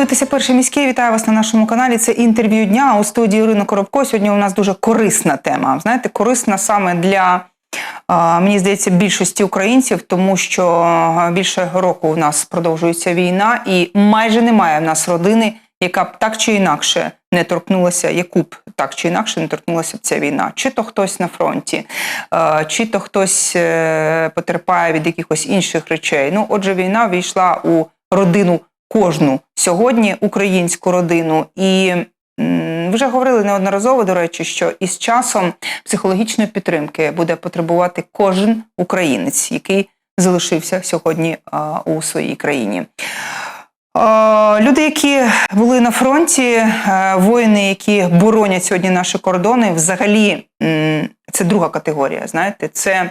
дивитеся перший міський. Вітаю вас на нашому каналі. Це інтерв'ю дня у студії Ірина Коробко. Сьогодні у нас дуже корисна тема. Знаєте, корисна саме для мені здається більшості українців, тому що більше року у нас продовжується війна, і майже немає в нас родини, яка б так чи інакше не торкнулася, яку б так чи інакше не торкнулася б ця війна. Чи то хтось на фронті, чи то хтось е, потерпає від якихось інших речей. Ну, отже, війна війшла у родину кожну сьогодні, українську родину. І вже говорили неодноразово, до речі, що із часом психологічної підтримки буде потребувати кожен українець, який залишився сьогодні у своїй країні. Люди, які були на фронті, е, воїни, які боронять сьогодні наші кордони, взагалі це друга категорія. Знаєте, це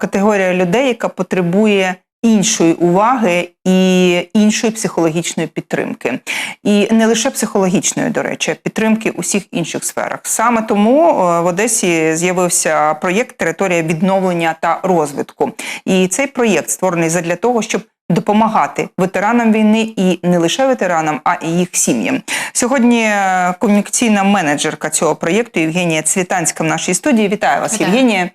категорія людей, яка потребує іншої уваги і іншої психологічної підтримки. І не лише психологічної, до речі, підтримки у всіх інших сферах. Саме тому е, в Одесі з'явився проєкт Територія відновлення та розвитку. І цей проєкт створений задля того, щоб допомагати ветеранам війни і не лише ветеранам, а і їх сім'ям. Сьогодні е, комунікаційна менеджерка цього проєкту Євгенія Цвітанська в нашій студії. Вітаю вас, Вітаю. Євгенія.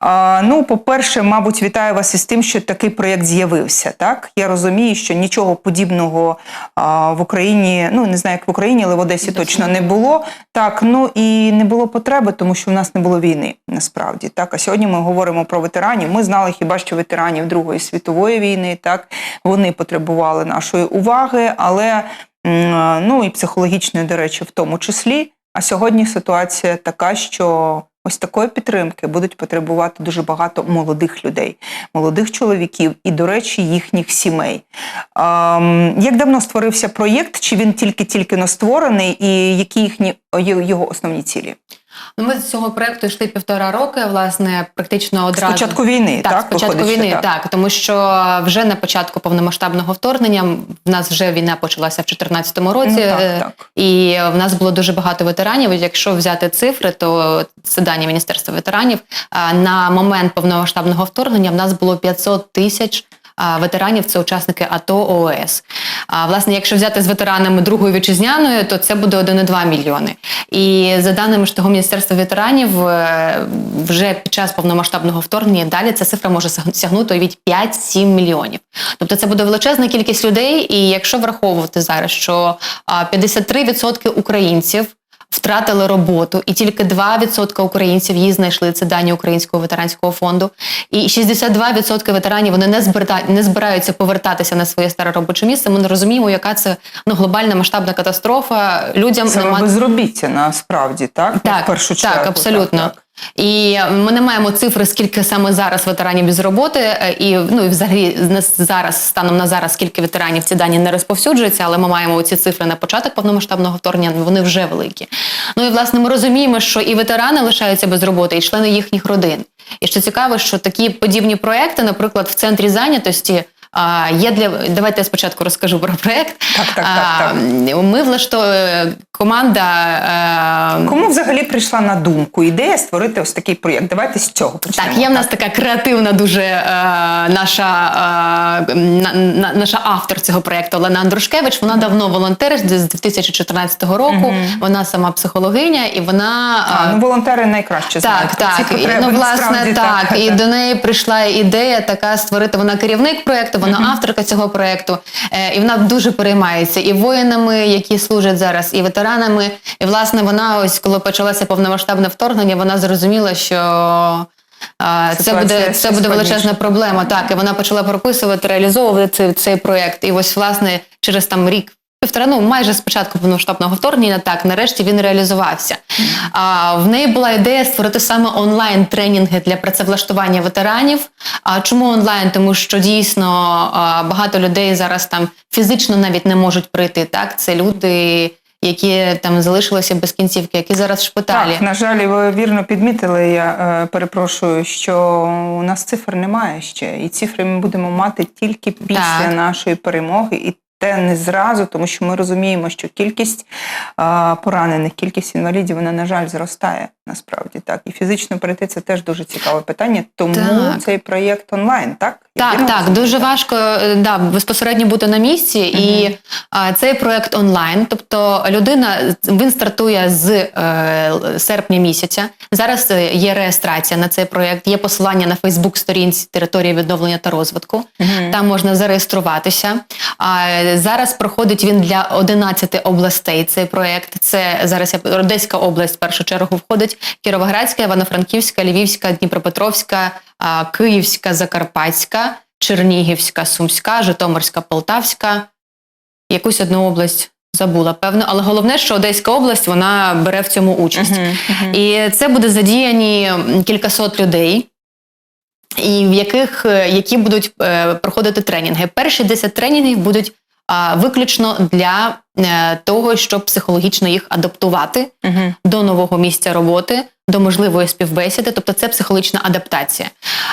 А, ну, по-перше, мабуть, вітаю вас із тим, що такий проєкт з'явився. Так, я розумію, що нічого подібного а, в Україні, ну не знаю, як в Україні, але в Одесі Досі точно не не було. Так, ну і не було потреби, тому що в нас не було війни насправді. Так, а сьогодні ми говоримо про ветеранів. Ми знали хіба що ветеранів Другої світової війни. Так, вони потребували нашої уваги, але ну і психологічної, до речі, в тому числі. А сьогодні ситуація така, що ось такої підтримки будуть потребувати дуже багато молодих людей, молодих чоловіків і, до речі, їхніх сімей. Ем, як давно створився проєкт? Чи він тільки-тільки но створений, і які їхні його основні цілі? Ну, ми з цього проекту йшли півтора роки, власне, практично одразу. Спочатку війни, так? Так, спочатку виходить, війни, так. тому що вже на початку повномасштабного вторгнення в нас вже війна почалася в 2014 році, Ну, так, е, так. і в нас було дуже багато ветеранів. Якщо взяти цифри, то це дані Міністерства ветеранів. а, На момент повномасштабного вторгнення в нас було 500 тисяч. Ветеранів це учасники АТО ООС. А власне, якщо взяти з ветеранами другої вітчизняної, то це буде 1,2 мільйони. І за даними ж того міністерства ветеранів, е, вже під час повномасштабного вторгнення далі ця цифра може сягнути від 5-7 мільйонів. Тобто це буде величезна кількість людей. І якщо враховувати зараз, що а, 53% українців. Втратили роботу, і тільки 2% українців її знайшли. Це дані Українського ветеранського фонду. І 62% ветеранів вони не збирають, не збираються повертатися на своє старе робоче місце. Ми не розуміємо, яка це ну глобальна масштабна катастрофа. Людям Це нема безробіття насправді, так? Ну, так, в першу так, чергу. абсолютно. Так, так. І ми не маємо цифри, скільки саме зараз ветеранів без роботи, е, і ну і взагалі зараз, станом на зараз, скільки ветеранів ці дані не розповсюджуються, але ми маємо ці цифри на початок повномасштабного вторгнення. Вони вже великі. Ну і власне ми розуміємо, що і ветерани лишаються без роботи, і члени їхніх родин. І що цікаво, що такі подібні проекти, наприклад, в центрі зайнятості. А, Є для давайте я спочатку розкажу про проект. Так, так, так, так. Ми влаштовуємо команда. е, Кому взагалі прийшла на думку ідея створити ось такий проєкт? Давайте з цього почнемо. Так, є в нас така креативна дуже е, наша, е, на, на- наша автор цього проєкту Олена Андрушкевич. Вона давно волонтерить з 2014 року. Вона сама психологиня, і вона А, ну волонтери найкраще знають так, так. Потреби, ну, власне, насправді, так. І до неї прийшла ідея така створити. Вона керівник проєкту, вона авторка цього проєкту. Е, і вона дуже переймається і воїнами, які служать зараз, і ветеранами. І власне вона, ось коли почалося повномасштабне вторгнення, вона зрозуміла, що. Це буде це буде величезна проблема. Так, і вона почала прописувати, реалізовувати цей, цей проєкт. І ось, власне, через там рік. Півтора, ну майже з початку повномасштабного вторгнення, так нарешті він реалізувався. А в неї була ідея створити саме онлайн тренінги для працевлаштування ветеранів. А чому онлайн? Тому що дійсно а, багато людей зараз там фізично навіть не можуть прийти. Так, це люди, які там залишилися без кінцівки, які зараз в шпиталі. Так, на жаль, ви вірно підмітили. Я е, перепрошую, що у нас цифр немає ще, і цифри ми будемо мати тільки після Так. нашої перемоги. І те не зразу, тому що ми розуміємо, що кількість поранених, кількість інвалідів, вона, на жаль, зростає. Насправді так, і фізично прийти це теж дуже цікаве питання. Тому Так. цей проєкт онлайн, так Я Так, вірно так, дуже важко е, да, безпосередньо бути на місці. І а, цей проект онлайн. Тобто людина він стартує з е, серпня місяця. Зараз е, є реєстрація на цей проект, є посилання на Фейсбук-сторінці території відновлення та розвитку. Мгм. Там можна зареєструватися. А зараз проходить він для 11 областей. Цей проект. Це зараз Одеська область в першу чергу входить. Кіровоградська, Івано-Франківська, Львівська, Дніпропетровська, Київська, Закарпатська, Чернігівська, Сумська, Житомирська, Полтавська. Якусь одну область забула, певно. Але головне, що Одеська область вона бере в цьому участь. Мгм, мгм. І це буде задіяні кількасот людей, і в яких е, які будуть е, проходити тренінги. Перші 10 тренінгів будуть а, виключно для е, того, щоб психологічно їх адаптувати Мгм. до нового місця роботи, до можливої співбесіди, тобто це психологічна адаптація.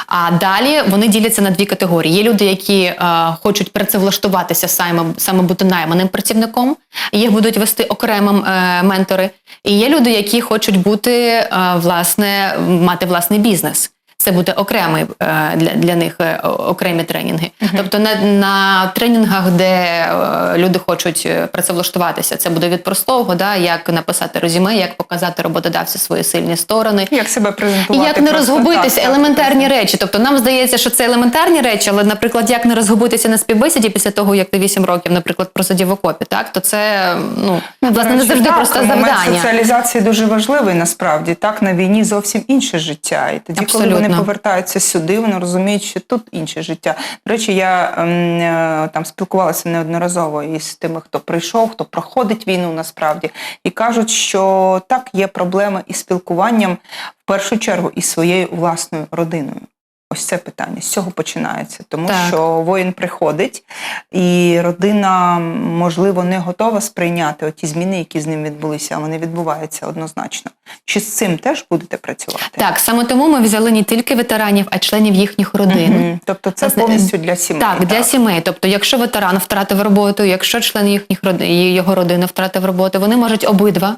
А далі вони діляться на дві категорії: є люди, які е, хочуть працевлаштуватися саме, саме бути найманим працівником, їх будуть вести окремо е, ментори. І є люди, які хочуть бути е, власне мати власний бізнес. Це буде окремий е, для, для них е, окремі тренінги. Тобто на, на тренінгах, де е, люди хочуть працевлаштуватися, це буде від простого, да, як написати резюме, як показати роботодавцю свої сильні сторони. Як себе І як не просто розгубитися, так, так, елементарні речі. Тобто нам здається, що це елементарні речі, але, наприклад, як не розгубитися на співбесіді після того, як ти 8 років, наприклад, просидів в окопі, так то це ну власне не завжди так, просте момент завдання. соціалізації дуже важливий насправді. Так на війні зовсім інше життя. І тоді, коли вони Абсолютно. повертаються сюди, вони розуміють, що тут інше життя. До речі, я ем, е, там спілкувалася неодноразово із тими, хто прийшов, хто проходить війну насправді, і кажуть, що так є проблеми із спілкуванням в першу чергу із своєю власною родиною. Ось це питання з цього починається, тому Так. що воїн приходить, і родина, можливо, не готова сприйняти ті зміни, які з ним відбулися, а вони відбуваються однозначно. Чи з цим теж будете працювати? Так, саме тому ми взяли не тільки ветеранів, а й членів їхніх родин. Мгм. Тобто це повністю для сімей. Так, для сімей. Тобто, якщо ветеран втратив роботу, якщо член їхніх родин, його родини втратив роботу, вони можуть обидва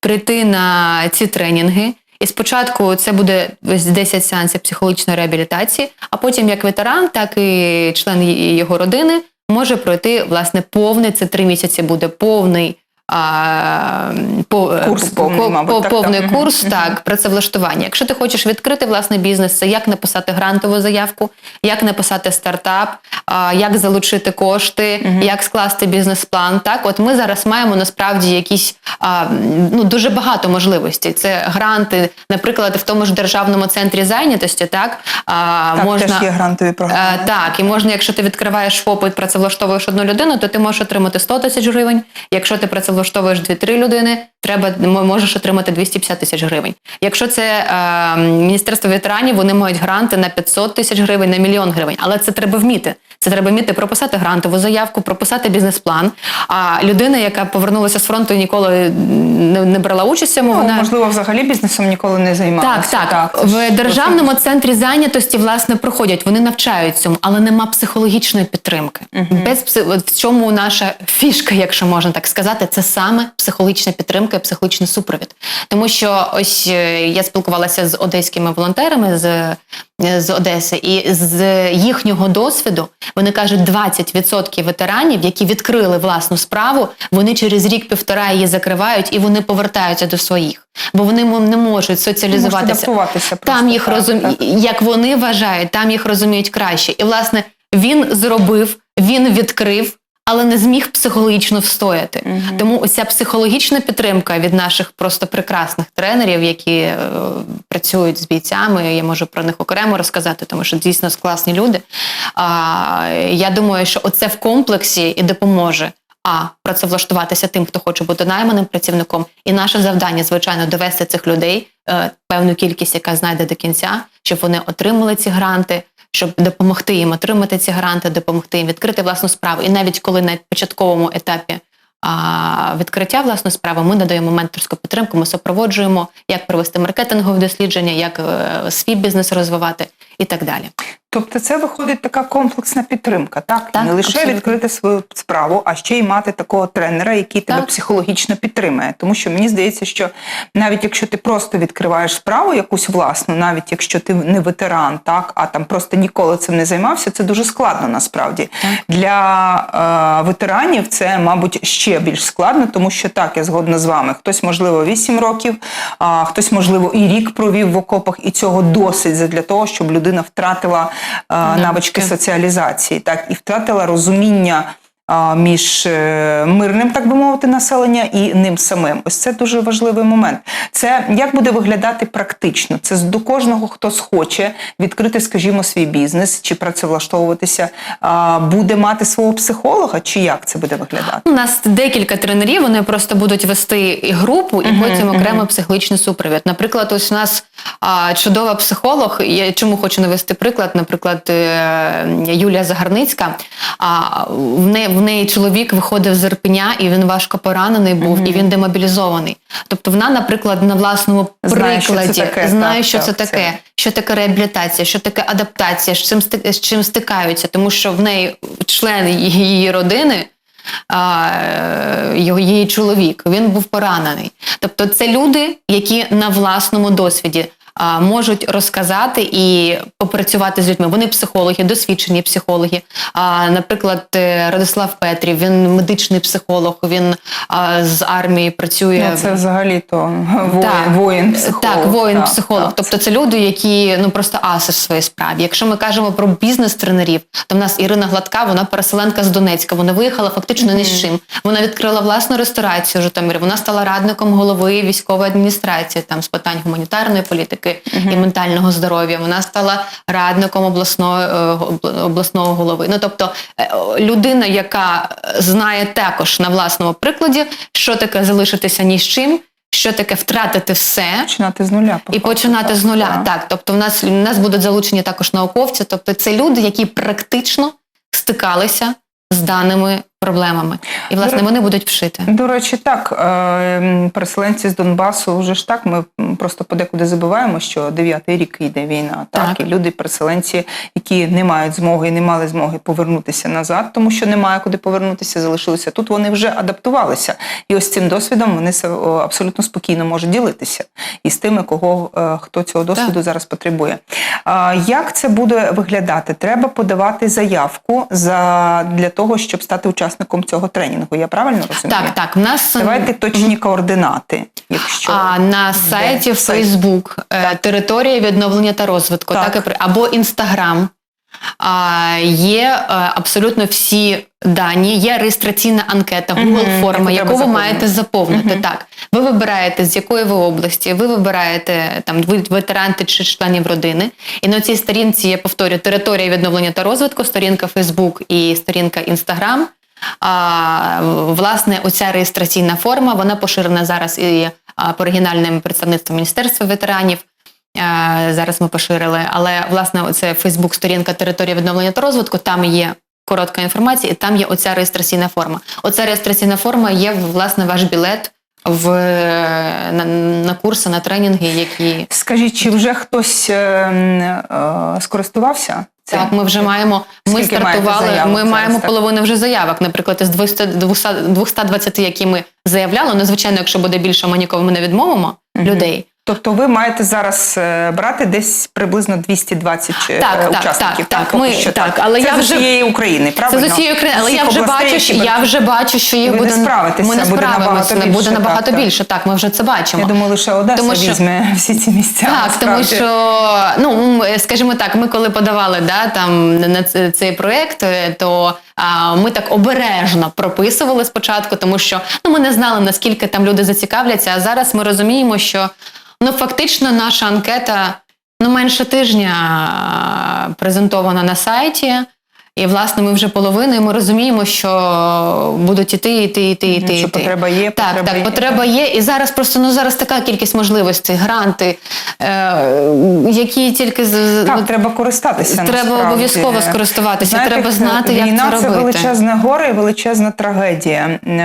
прийти на ці тренінги. І спочатку це буде ось 10 сеансів психологічної реабілітації, а потім як ветеран, так і член його родини може пройти власне повний. Це три місяці буде повний. А, по, Курс повний, по- мабуть, по- так, повний так. курс, так, працевлаштування. Якщо ти хочеш відкрити власний бізнес, це як написати грантову заявку, як написати стартап, а, як залучити кошти, Мгм. як скласти бізнес-план. Так, от ми зараз маємо насправді якісь а, ну дуже багато можливостей. Це гранти, наприклад, в тому ж державному центрі зайнятості, так, а, Так, можна теж є грантові програми. Е, так, і можна, якщо ти відкриваєш ФОП і працевлаштовуєш одну людину, то ти можеш отримати 100 тисяч гривень. Якщо ти працевлаштовуєш 2-3 людини, треба можеш отримати 250 тисяч гривень. Якщо це е, міністерство ветеранів, вони мають гранти на 500 тисяч гривень, на мільйон гривень. Але це треба вміти. Це треба вміти прописати грантову заявку, прописати бізнес-план. А людина, яка повернулася з фронту і ніколи не, не брала участь в цьому, Ну, вона можливо, взагалі бізнесом ніколи не займалася. так, так. ж В державному центрі зайнятості власне проходять, вони навчають цьому, але нема психологічної підтримки. Без пси- в чому наша фішка, якщо можна так сказати, це саме психологічна підтримка і психологічний супровід. Тому що ось е, я спілкувалася з одеськими волонтерами з, з Одеси, і з їхнього досвіду вони кажуть, 20% ветеранів, які відкрили власну справу, вони через рік-півтора її закривають і вони повертаються до своїх, бо вони не можуть соціалізуватися. просто, Там їх так, так. як вони вважають, там їх розуміють краще. І власне він зробив, він відкрив. Але не зміг психологічно встояти. Мгм. Тому оця психологічна підтримка від наших просто прекрасних тренерів, які е, працюють з бійцями. Я можу про них окремо розказати, тому що дійсно класні люди. А, я думаю, що оце в комплексі і допоможе. А працевлаштуватися тим, хто хоче бути найманим працівником, і наше завдання, звичайно, довести цих людей, е, певну кількість, яка знайде до кінця, щоб вони отримали ці гранти, щоб допомогти їм отримати ці гранти, допомогти їм відкрити власну справу. І навіть коли на початковому етапі а, відкриття власної справи, ми надаємо менторську підтримку, ми супроводжуємо, як провести маркетингове дослідження, як е, свій бізнес розвивати і так далі. Тобто це виходить така комплексна підтримка, так? Так, не лише абсолютно. відкрити свою справу, а ще й мати такого тренера, який тебе психологічно підтримує. Тому що мені здається, що навіть якщо ти просто відкриваєш справу якусь власну, навіть якщо ти не ветеран, так, а там просто ніколи цим не займався, це дуже складно насправді. Так. Для е, ветеранів це, мабуть, ще більш складно, тому що так, я згодна з вами. Хтось, можливо, 8 років, а хтось, можливо, і рік провів в окопах, і цього досить для того, щоб людина втратила навички Навички. соціалізації, так і втратила розуміння. Між е, мирним, так би мовити, населення і ним самим. Ось це дуже важливий момент. Це як буде виглядати практично? Це до кожного, хто схоче відкрити, скажімо, свій бізнес чи працевлаштовуватися, буде мати свого психолога, чи як це буде виглядати? У нас декілька тренерів, вони просто будуть вести і групу, і Мгм, потім мгм. окремо психологічний супровід. Наприклад, ось у нас чудова психолог. Я чому хочу навести приклад? Наприклад, е, Юлія Загарницька. А в неї в неї чоловік виходив з Ірпеня, і він важко поранений був, і він демобілізований. Тобто, вона, наприклад, на власному Знає, що прикладі таке, знає, так, що так, це це- таке що таке реабілітація, що таке адаптація, з чим, з чим стикаються, тому що в неї член її родини. а, Його її чоловік він був поранений. Тобто, це люди, які на власному досвіді можуть розказати і попрацювати з людьми. Вони психологи, досвідчені психологи. Наприклад, е, Радислав Петрів, він медичний психолог, він з армії працює. Ну, це взагалі то воїн, Так. психолог. Так, воїн Так, Тобто це люди, які ну просто аси в своїй справі. Якщо ми кажемо про бізнес-тренерів, то в нас Ірина Гладка, вона переселенка з Донецька. Вона виїхала фактично ні з чим. Вона відкрила власну ресторацію в Житомирі. Вона стала радником голови військової адміністрації там з питань гуманітарної політики і ментального здоров'я. Вона стала радником обласної е, обласного голови. Ну тобто е, людина, яка знає також на власному прикладі, що таке залишитися ні з чим. Що таке втратити все Починати з нуля. по і починати так, з нуля? так. Так, тобто, в нас в нас будуть залучені також науковці. Тобто, це люди, які практично стикалися з даними проблемами, і власне До- вони будуть вшити. До речі, так, е, переселенці з Донбасу вже ж так. Ми просто подекуди забуваємо, що дев'ятий рік йде війна. Так, Так. і люди, переселенці, які не мають змоги і не мали змоги повернутися назад, тому що немає куди повернутися, залишилися тут. Вони вже адаптувалися. І ось цим досвідом вони абсолютно спокійно можуть ділитися із тими, кого е, хто цього досвіду зараз потребує. Як це буде виглядати? Треба подавати заявку за для того, щоб стати учасником цього тренінгу. Я правильно розумію? Так, так. В нас Давайте точні координати. Якщо А на сайті. Е, територія відновлення та розвитку, Так. так, і або Instagram. А, є е, абсолютно всі дані, є реєстраційна анкета, Google форма, яку ви маєте заповнити. Мгм. Так, ви вибираєте з якої ви області, ви вибираєте там ветеран чи членів родини. І на цій сторінці я повторю територія відновлення та розвитку, сторінка Facebook і сторінка Instagram. А, власне, оця реєстраційна форма вона поширена зараз і по оригінальним представництвом Міністерства ветеранів. Зараз ми поширили. Але власне, оце Фейсбук-сторінка територія відновлення та розвитку. Там є коротка інформація, і там є оця реєстраційна форма. Оця реєстраційна форма є власне ваш білет в на, на курси, на тренінги, які скажіть, чи вже хтось е, е, скористувався? Так, ми вже маємо. Ми Скільки стартували. заявок Ми маємо так? половину вже заявок. Наприклад, із 200, 200, 220, які ми заявляли. Ну, звичайно, якщо буде більше, ми нікого не відмовимо Мгм. людей. Тобто ви маєте зараз е, брати десь приблизно 220 е, Так, так, учасників. так, так, поки ми- що так, але Це я з усієї України, правильно? Це з усієї України, але я вже бачу, що я вже бачу, що їх Ви не буде справитеся, Ми не буде справимося, буде більше, набагато так, так. більше. Так, ми вже це бачимо. Я думаю, лише Одеса Тому що- візьме всі ці місця. Так, тому що ну м, скажімо так, ми коли подавали да там на цей проект, е, то а, ми так обережно прописували спочатку, тому що ну ми не знали наскільки там люди зацікавляться. А зараз ми розуміємо, що ну фактично наша анкета ну менше тижня презентована на сайті. І власне ми вже половиною ми розуміємо, що будуть іти, іти, іти, іти. що іти. потреба є, Так, потреба так, є. потреба є. І зараз просто ну зараз така кількість можливостей, гранти, е, які тільки Так, от, треба користатися. треба обов'язково скористатися. Знаєте, треба знати, як війна це це робити. величезне горе і величезна трагедія. Е,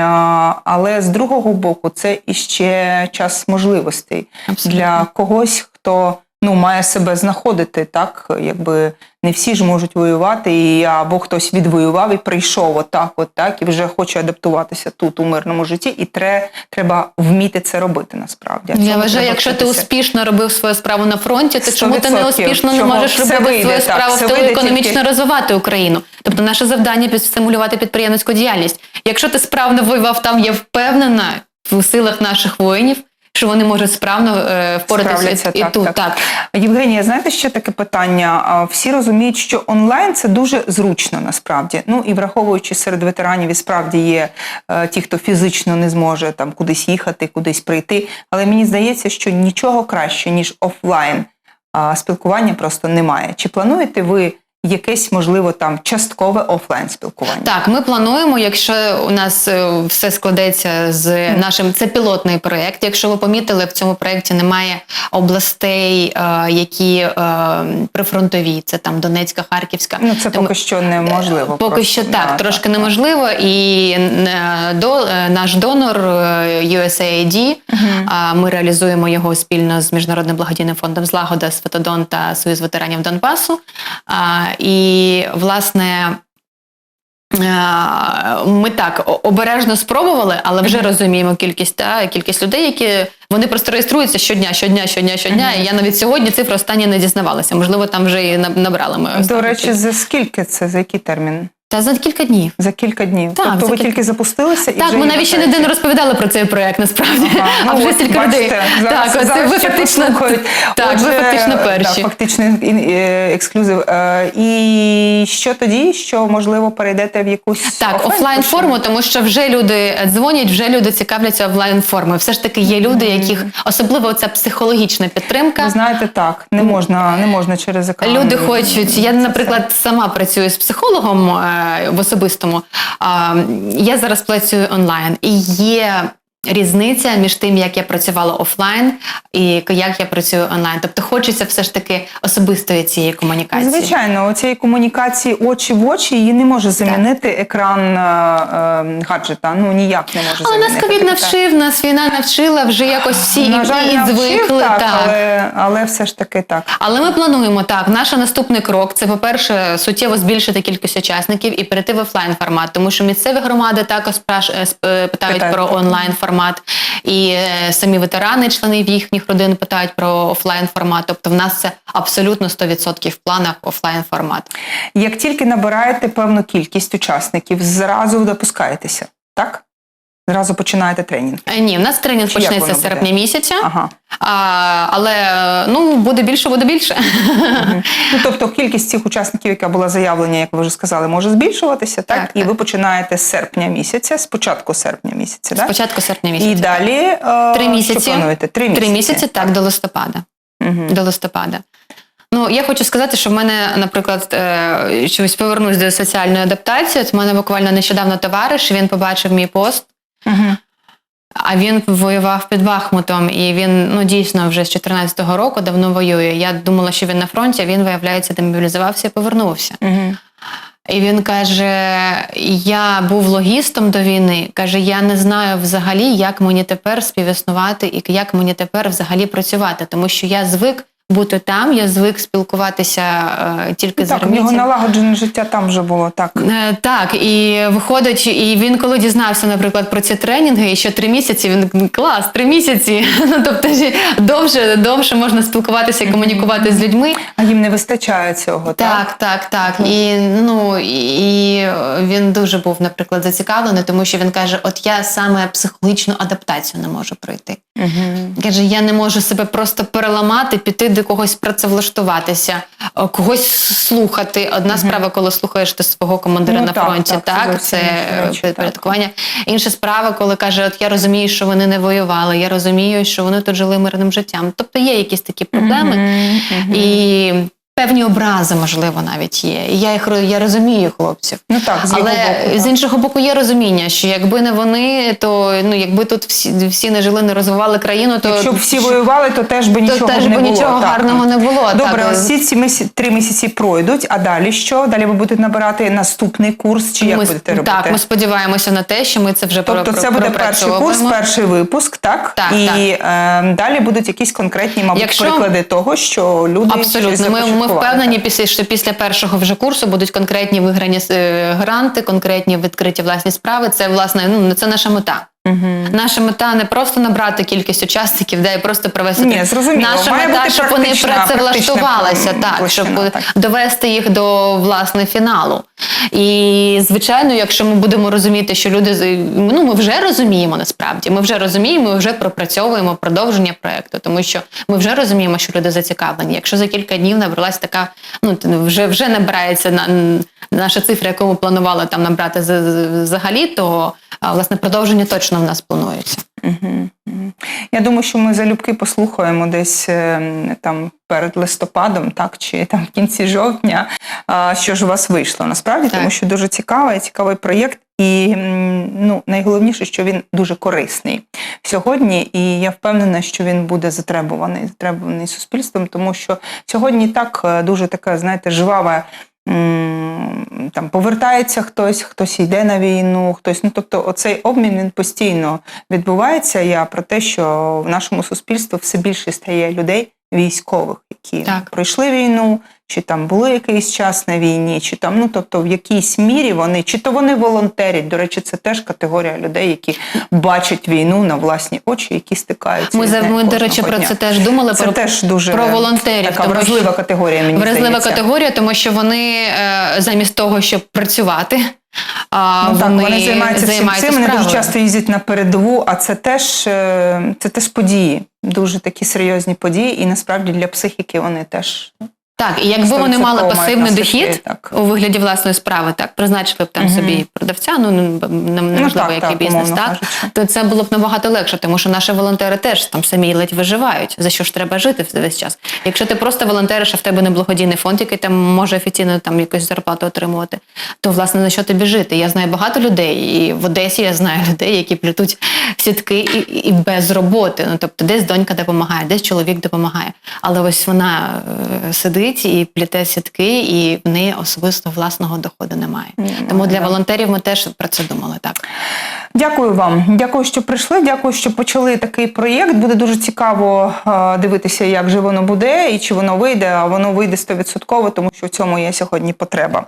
Але з другого боку, це іще час можливостей Абсолютно. для когось, хто ну, має себе знаходити, так? Якби не всі ж можуть воювати, і або хтось відвоював і прийшов отак, от так, і вже хоче адаптуватися тут у мирному житті, і тре, треба вміти це робити насправді. Я вважаю, якщо ти успішно робив свою справу на фронті, то чому ти не 100%. успішно не можеш робити вийде, свою так, справу в тому економічно тільки- розвивати Україну? Тобто наше завдання стимулювати підприємницьку діяльність. Якщо ти справно воював там, я впевнена в силах наших воїнів, що вони можуть справно е, впоратися і, так, тут. так. Так. Євгенія, знаєте ще таке питання? Всі розуміють, що онлайн це дуже зручно насправді. Ну і враховуючи серед ветеранів, і справді є е, ті, хто фізично не зможе там кудись їхати, кудись прийти. Але мені здається, що нічого краще ніж офлайн а, спілкування просто немає. Чи плануєте ви якесь можливо там часткове офлайн спілкування? Так, ми плануємо, якщо у нас е, все складеться з нашим це пілотний проєкт. Якщо ви помітили, в цьому проєкті немає областей, е, які е, прифронтові, це там Донецька, Харківська. Ну це Тому- поки що неможливо. Поки просто. що так, Да, трошки так, так. неможливо. І е, до, наш донор USAID, а, ми реалізуємо його спільно з Міжнародним благодійним фондом Злагода, Светодон та Союз ветеранів Донбасу. І, власне, е, ми так обережно спробували, але вже розуміємо кількість та кількість людей, які вони просто реєструються щодня, щодня, щодня, щодня. І я навіть сьогодні цифри останні не дізнавалася. Можливо, там вже і наб- набрали ми. До речі, за скільки це? За який термін? Та за кілька днів. За кілька днів. Так, тобто ви кілька- тільки запустилися і Так, вже ми навіть ще ніде не розповідали про цей проект, насправді. Ага, а ну вже от стільки людей. Зараз, так, зараз ви фактично так, ви фактично перші. фактично е, ексклюзив. Е, І що тоді? Що можливо перейдете в якусь Так, офлайн форму, тому що вже люди дзвонять, вже люди цікавляться онлайн формою. Все ж таки є люди, яких особливо ця психологічна підтримка. Ви знаєте, так не можна, не можна через екран. Люди хочуть. Я, наприклад, сама працюю з психологом е, в особистому. Я зараз працюю онлайн, і є. Різниця між тим, як я працювала офлайн і як я працюю онлайн. Тобто хочеться все ж таки особистої цієї комунікації. Звичайно, у цієї комунікації очі в очі її не може замінити екран е, е, гаджета. Ну ніяк не може Але замінити. нас ковід навчив, нас війна навчила, вже якось всі На жаль, і навчив, звикли. так, так. Але, але все ж таки так. Але ми плануємо так. Наш наступний крок це, по-перше, суттєво збільшити кількість учасників і перейти в офлайн формат, тому що місцеві громади також е, е, питають Питають, про онлайн формат, і е, самі ветерани, члени їхніх родин, питають про офлайн формат. Тобто, в нас це абсолютно 100% в планах офлайн формат. Як тільки набираєте певну кількість учасників, зразу допускаєтеся, так? Зразу починаєте тренінг. Е, Ні, в нас тренінг Чи почнеться з серпня місяця, Ага. а, але ну буде більше, буде більше. Ну, тобто кількість цих учасників, яка була заявлена, як ви вже сказали, може збільшуватися, так? Так, І так. ви починаєте з серпня місяця, з початку серпня місяця, так? Спочатку серпня місяця. І далі е, Три місяці. Що плануєте? Три місяці. Три місяці, так, до листопада. Мгм. До листопада. Ну, я хочу сказати, що в мене, наприклад, е, щось повернусь до соціальної адаптації. От в мене буквально нещодавно товариш, він побачив мій пост, А він воював під Бахмутом, і він ну дійсно вже з 14-го року давно воює. Я думала, що він на фронті, а він, виявляється, демобілізувався і повернувся. І він каже: Я був логістом до війни. каже, я не знаю взагалі, як мені тепер співіснувати і як мені тепер взагалі працювати, тому що я звик бути там, я звик спілкуватися е, тільки з Так, у нього армійцями. налагоджене життя там вже було, так. Е, Так, і виходить, і він коли дізнався, наприклад, про ці тренінги, і що три місяці, він клас, три місяці. Ну тобто ж довше, довше можна спілкуватися і комунікувати з людьми. А їм не вистачає цього, так? Так, так, так. І ну і він дуже був, наприклад, зацікавлений, тому що він каже: От я саме психологічну адаптацію не можу пройти. Угу. Каже, я не можу себе просто переламати, піти до когось працевлаштуватися, е, когось слухати. Одна справа, коли слухаєш ти свого командира Ну, на так, фронті, так, так, це так. підпорядкування. Інша справа, коли каже, от я розумію, що вони не воювали, я розумію, що вони тут жили мирним життям. Тобто є якісь такі проблеми. І певні образи, можливо, навіть є. І я їх я розумію хлопців. Ну так, з Але боку, з іншого боку є розуміння, що якби не вони, то ну якби тут всі, всі не жили, не розвивали країну, то Якщо б всі воювали, то теж би то нічого теж б не би було. нічого так. гарного не було. Добре, так. ось ці, ці місяці, три місяці пройдуть, а далі що? Далі ви будете набирати наступний курс, чи як будете робити? Так, ми сподіваємося на те, що ми це вже Тобто про- це буде перший курс, перший випуск, так? Так, і так. Е, далі будуть якісь конкретні, мабуть, Якщо- приклади того, що люди Абсолютно, ми, ми впевнені, після що після першого вже курсу будуть конкретні виграні е, гранти, конкретні відкриті власні справи. Це власне ну це наша мета. Мгм. Наша мета не просто набрати кількість учасників, де і просто привести. Ні, зрозуміло. Наша Має мета, щоб вони працевлаштувалися, так, площина, щоб так. довести їх до власне фіналу. І звичайно, якщо ми будемо розуміти, що люди ну ми вже розуміємо насправді. Ми вже розуміємо, ми вже пропрацьовуємо продовження проекту, тому що ми вже розуміємо, що люди зацікавлені. Якщо за кілька днів набралась така, ну вже вже набирається на наша цифра, яку ми планували там набрати взагалі, то власне продовження точно в нас планується. Я думаю, що ми залюбки послухаємо десь е, там перед листопадом, так чи там в кінці жовтня, що ж у вас вийшло насправді, Так. тому що дуже цікавий, цікавий проєкт, і ну найголовніше, що він дуже корисний сьогодні. І я впевнена, що він буде затребуваний, затребуваний суспільством, тому що сьогодні так е, дуже така, знаєте, жвава. Там повертається хтось, хтось йде на війну, хтось. Ну тобто, оцей обмін він постійно відбувається. Я про те, що в нашому суспільстві все більше стає людей військових, які Так. пройшли війну, чи там були якийсь час на війні, чи там, ну тобто, в якійсь мірі вони, чи то вони волонтерять. До речі, це теж категорія людей, які бачать війну на власні очі, які стикаються. Ми за ми, до речі, про дня. це теж думали. Це про теж дуже про волонтерів, така тому вразлива категорія. Мені вразлива здається. категорія, тому що вони е, замість того, щоб працювати, а, Ну, так, вони, вони займаються всім займаються цим. Вони дуже часто їздять на передову, а це теж е, це теж події, дуже такі серйозні події, і насправді для психіки вони теж Так, і якби вони мали пасивний дохід так. у вигляді власної справи, так призначили б там Мгм. собі продавця, ну не- не- неможливо, так, який так, бізнес, так кажучи. то це було б набагато легше, тому що наші волонтери теж там самі ледь виживають. За що ж треба жити весь час? Якщо ти просто волонтериш, а в тебе не благодійний фонд, який там може офіційно там якусь зарплату отримувати, то власне на що тобі жити? Я знаю багато людей, і в Одесі я знаю людей, які плетуть сітки і, і без роботи. Ну тобто, десь донька допомагає, десь чоловік допомагає. Але ось вона е, сидить і плете сітки, і в неї особисто власного доходу немає. Тому для волонтерів ми теж про це думали. Так Дякую вам. Дякую, що прийшли. Дякую, що почали такий проєкт. Буде дуже цікаво е, дивитися, як же воно буде і чи воно вийде. А воно вийде 100%, тому що в цьому є сьогодні потреба.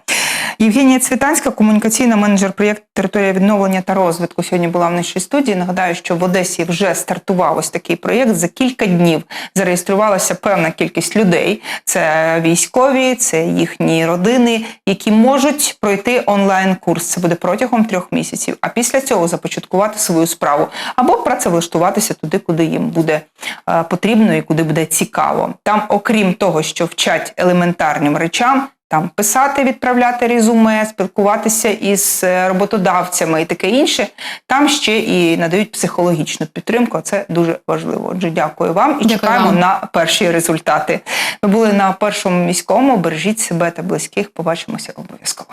Євгенія Цвітанська, комунікаційна менеджер проєкту Територія відновлення та розвитку. Сьогодні була в нашій студії. Нагадаю, що в Одесі вже стартував ось такий проєкт. За кілька днів зареєструвалася певна кількість людей. Це військові, це їхні родини, які можуть пройти онлайн-курс. Це буде протягом трьох місяців. А після цього започаткувати свою справу або працевлаштуватися туди, куди їм буде е, потрібно і куди буде цікаво. Там, окрім того, що вчать елементарним речам. Там писати, відправляти резюме, спілкуватися із е, роботодавцями і таке інше. Там ще і надають психологічну підтримку. Це дуже важливо. Отже, дякую вам і Дякую чекаємо вам. на перші результати. Ви були на першому міському. Бережіть себе та близьких. Побачимося обов'язково.